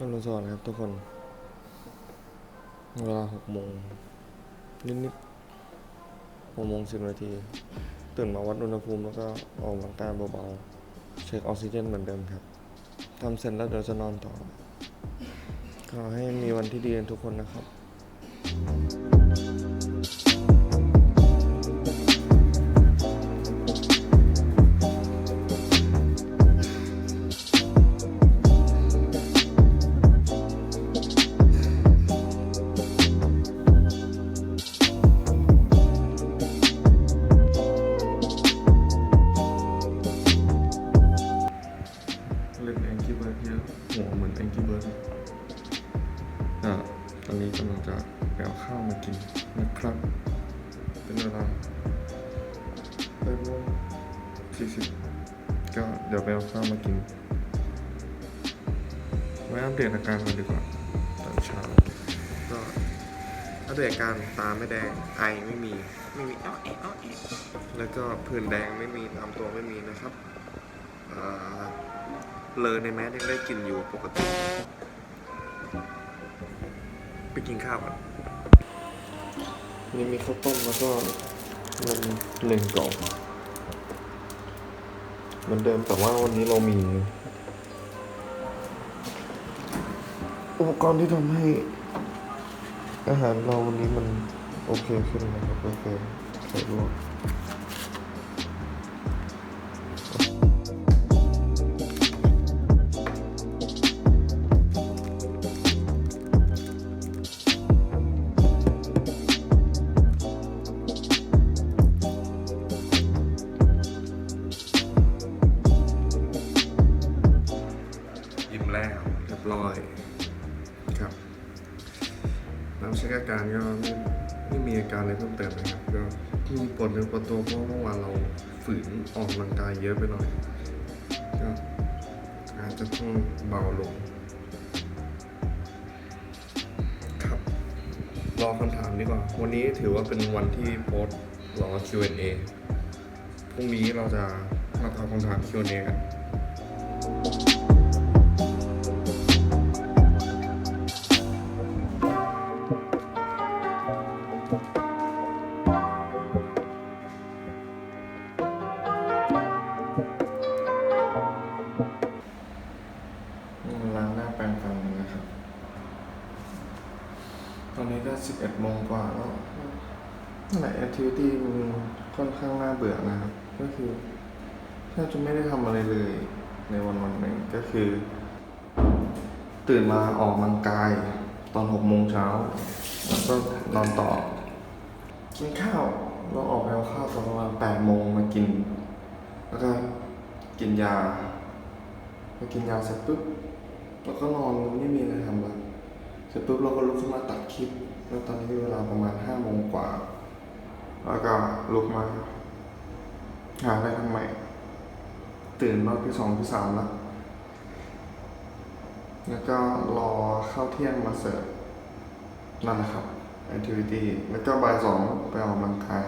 นะครับทุกคน เวลาหกโมงนิดๆหกโมงสิบนาที ตื่นมาวัดอุณหภูมิแล้วก็ออกกำลังกายเบาๆ เช็คออกซิเจนเหมือนเดิมครับทำเสร็จแล้วเดี๋ยวจะนอนต่อ ขอให้มีวันที่ดีกันทุกคนนะครับ ไว้อัปเดตอาการกันดีกว่าตอนเช้าก็อัปเดตอาการตาไม่แดงไอไม่มีไม่มีอ้อแอะอ้อแอะแล้วก็ผื่นแดงไม่มีตามตัวไม่มีนะครับอ่าเลอในแมสยังได้กลินอยู่ปกติ ไปกินข้าวก่อนนี่มีข้าวต้มแล้วก็มันหนึ่งกล่องเหมือนเดิมแต่ว่าวันนี้เรามี อุปกรณ์ที่ทำให้อาหารเราวันนี้มันโอเคขึ้นนะครับก็คือไข่ลวกยิ้มแล้วเรียบร้อย ครับน้ำเช็คอาการก็ไม่ไม่มีอาการอะไรเพิ่มเติมนะครับ ก็มีปวดเนื้อปวดตัวเพราะเมื่อวานเราฝืนออกกำลังกายเยอะไปหน่อย ก็อาจจะต้องเบาลง ครับ รอคำถามดีกว่า วันนี้ถือว่าเป็นวันที่โพสต์รอ Q&A พรุ่งนี้เราจะมาตอบคำถาม Q&A กัน ค่อนข้างน่าเบื่อนะครับ ก็คือแทบจะไม่ได้ทำอะไรเลยในวันวันหนึ่งก็คือ ตื่นมาออกกำลังกาย ตอน6โมงเช้าแล้วก็นอนต่อ กินข้าวเราออกไปเอาข้าวตอนประมาณ8โมงมากิน แล้วก็กินยาพอกินยาเสร็จปุ๊บเราก็นอนไม่มีอะไรทำละเสร็จปุ๊บเราก็ลุกขึ้นมาตัดคลิป แล้วตอนนี้เวลาประมาณห้าโมงกว่า แล้วก็ลุกมา หาอะไรทำใหม่ ตื่นรอบที่สองที่สามแล้ว แล้วก็รอข้าวเที่ยงมาเสิร์ฟนั่นแหละครับ activity แล้วก็บ่ายสองไปออกกำลังกาย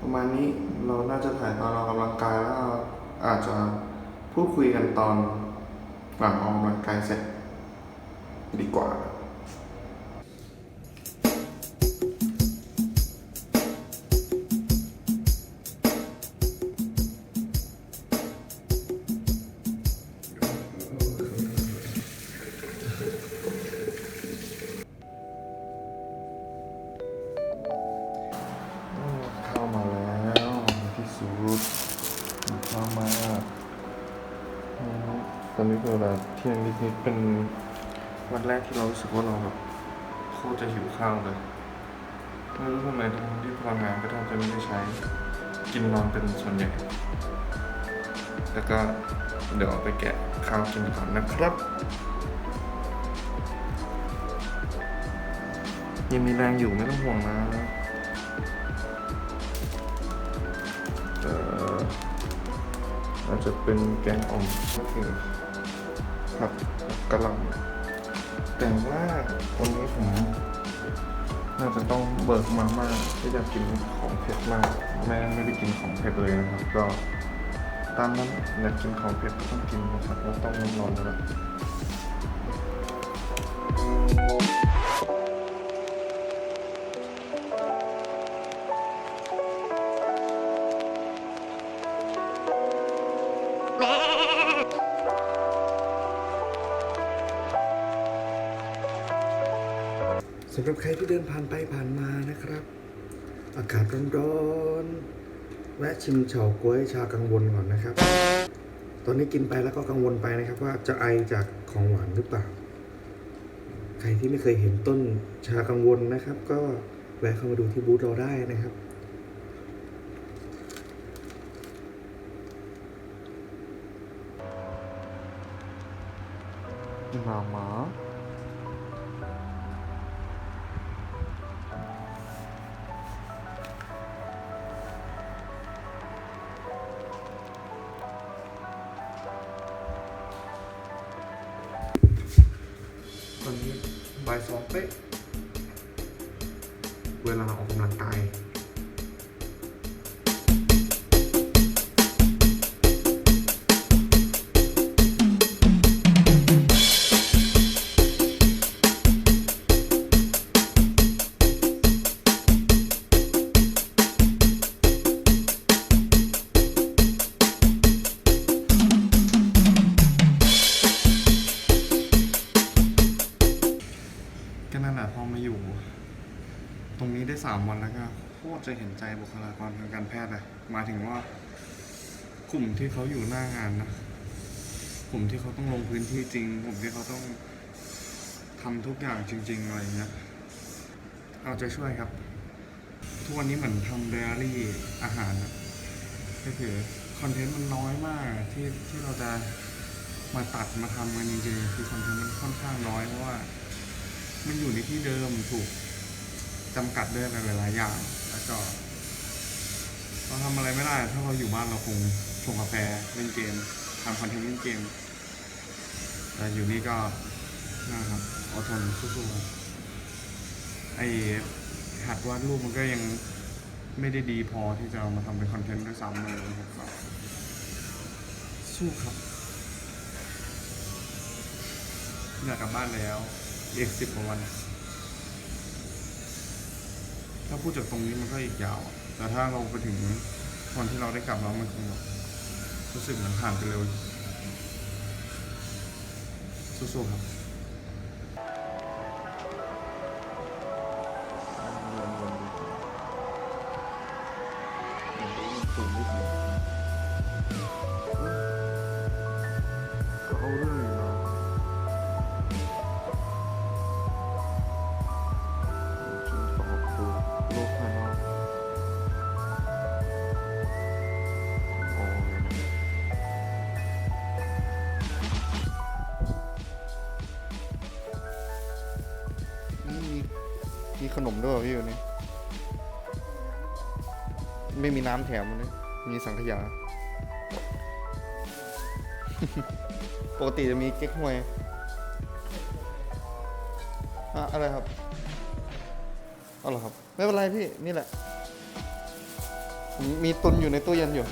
ประมาณนี้เราน่าจะถ่ายตอนออกกำลังกายแล้วอาจจะพูดคุยกันตอนหลังออกกำลังกายเสร็จดีกว่า ลาเที่ยงนิดๆเป็นวันแรกที่เรารู้สึกว่าเราแบบโคตรจะหิวข้าวเลยไม่รู้ทำไมทั้งที่พลังงานก็แทบจะไม่ได้ใช้กินนอนเป็นส่วนใหญ่ แล้วก็เดี๋ยวเอาไปแกะข้าวกินก่อนนะครับยังมีแรงอยู่ไม่ต้องห่วงนะเอ่ออาจจะเป็นแกงอ่อมก็คือ ผักกะหล่ำแต่ว่าวันนี้ผมน่าจะต้องเบิกมาม่าที่จะกินของเผ็ดมาก แม่ไม่ได้กินของเผ็ดเลยนะครับ ก็ตามนั้นอยากกินของเผ็ดก็ต้องกินนะครับแล้วต้องนอนแล้ว สำหรับใครที่เดินผ่านไปผ่านมานะครับ อากาศร้อนๆแวะชิมเฉาก๊วยชากังวลก่อนนะครับ ตอนนี้กินไปแล้วก็กังวลไปนะครับ ว่าจะไอจากของหวานหรือเปล่า ใครที่ไม่เคยเห็นต้นชากังวลนะครับ ก็แวะเข้ามาดูที่บูธเราได้นะครับมา สองเป๊ะเวลาออกกำลังกาย จะเห็นใจบุคลากรทางการแพทย์เลยหมายถึงว่ากลุ่มที่เขาอยู่หน้างานนะกลุ่มที่เขาต้องลงพื้นที่จริงกลุ่มที่เขาต้องทำทุกอย่างจริง ๆ อะไรเงี้ย เอาใจช่วยครับ ทุกวันนี้เหมือนทำเดอารี่อาหารอะก็คือคอนเทนต์มันน้อยมากที่ที่เราจะมาตัดมาทำกันจริงๆคือคอนเทนต์มันค่อนข้างน้อยเพราะว่า มันอยู่ในที่เดิมถูก จำกัดด้วยหลายๆอย่าง แล้วก็เราทำอะไรไม่ได้ ถ้าเราอยู่บ้านเราคงชงกาแฟเล่นเกมทำคอนเทนต์เล่นเกม แต่อยู่นี่ก็นะครับอดทนสู้ๆครับไอหัดวาดรูปมันก็ยังไม่ได้ดีพอที่จะเอามาทำเป็นคอนเทนต์ด้วยซ้ำเลยนะครับก็สู้ครับอยากกลับบ้านแล้วอีกสิบกว่าวัน ถ้าพูดจากตรงนี้มันก็อีกยาว แต่ถ้าเราไปถึงวันที่เราได้กลับแล้วมันคงแบบรู้สึกเหมือนผ่านไปเร็วสู้ๆครับก็ ขนมด้วยพี่อยู่นี่ไม่มีน้ำแถมเลยมีสังขยา ปกติจะมีเก๊กฮวยอะอะไรครับเอาเหรอครับ ไม่เป็นไรพี่ นี่แหละผมมีตุนอยู่ในตู้เย็นอยู่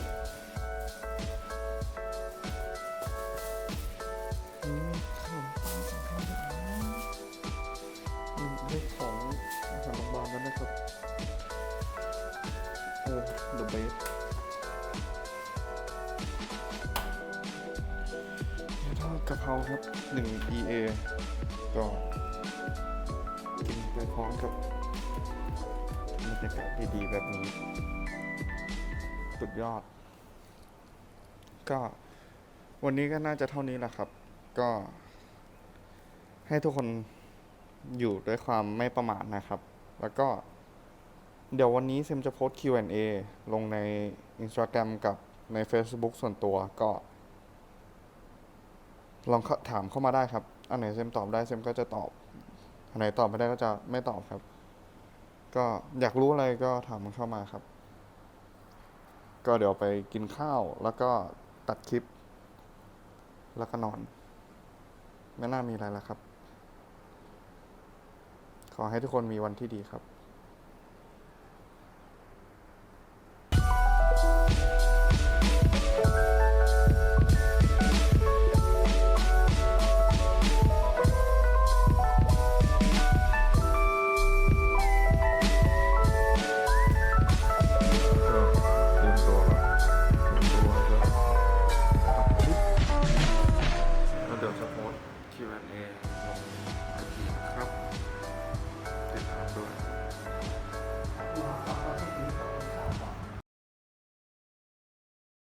กะเพราครับหนึ่ง EA ก็กินไปพร้อมกับบรรยากาศดีๆแบบนี้ สุดยอด ก็วันนี้ก็น่าจะเท่านี้แหละครับ ก็ ให้ทุกคนอยู่ด้วยความไม่ประมาทนะครับ แล้วก็ เดี๋ยววันนี้เซมจะโพสต์ Q&A ลงใน Instagram กับใน Facebook ส่วนตัวก็ ลองถามเข้ามาได้ครับ อันไหนเซมตอบได้เซมก็จะตอบ อันไหนตอบไม่ได้ก็จะไม่ตอบครับ ก็อยากรู้อะไรก็ถามเข้ามาครับ ก็เดี๋ยวไปกินข้าวแล้วก็ตัดคลิป แล้วก็นอน ไม่น่ามีอะไรแล้วครับ ขอให้ทุกคนมีวันที่ดีครับ